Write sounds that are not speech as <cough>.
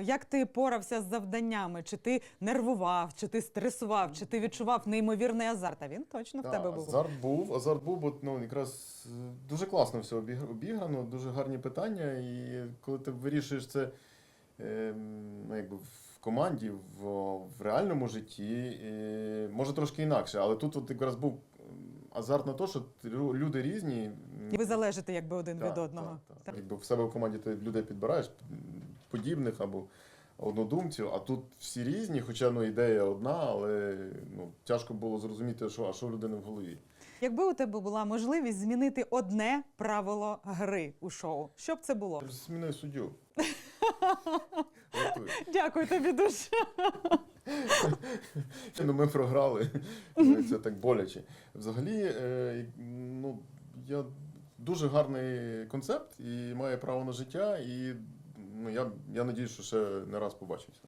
Як ти порався з завданнями? Чи ти нервував, чи ти стресував, чи ти відчував неймовірний азарт? А він точно в тебе був. Азарт був, азарт був, бо ну, якраз е, дуже класно все обіграно, дуже гарні питання. І коли ти вирішуєш це ем, ну, якби в команді, в, в реальному житті, е, може трошки інакше, але тут от якраз був азарт на те, що люди різні. І ви залежите якби один так, від одного. так, так. Якби в себе в команді ти людей підбираєш подібних або однодумців, а тут всі різні, хоча ну, ідея одна, але ну, тяжко було зрозуміти, що, а що в людини в голові. Якби у тебе була можливість змінити одне правило гри у шоу, що б це було? Змінив суддю. <laughs> Дякую тобі дуже. Ну, ми програли. Це так боляче. Взагалі, е, ну, я дуже гарний концепт і має право на життя. І ну, я, я надію, що ще не раз побачимося.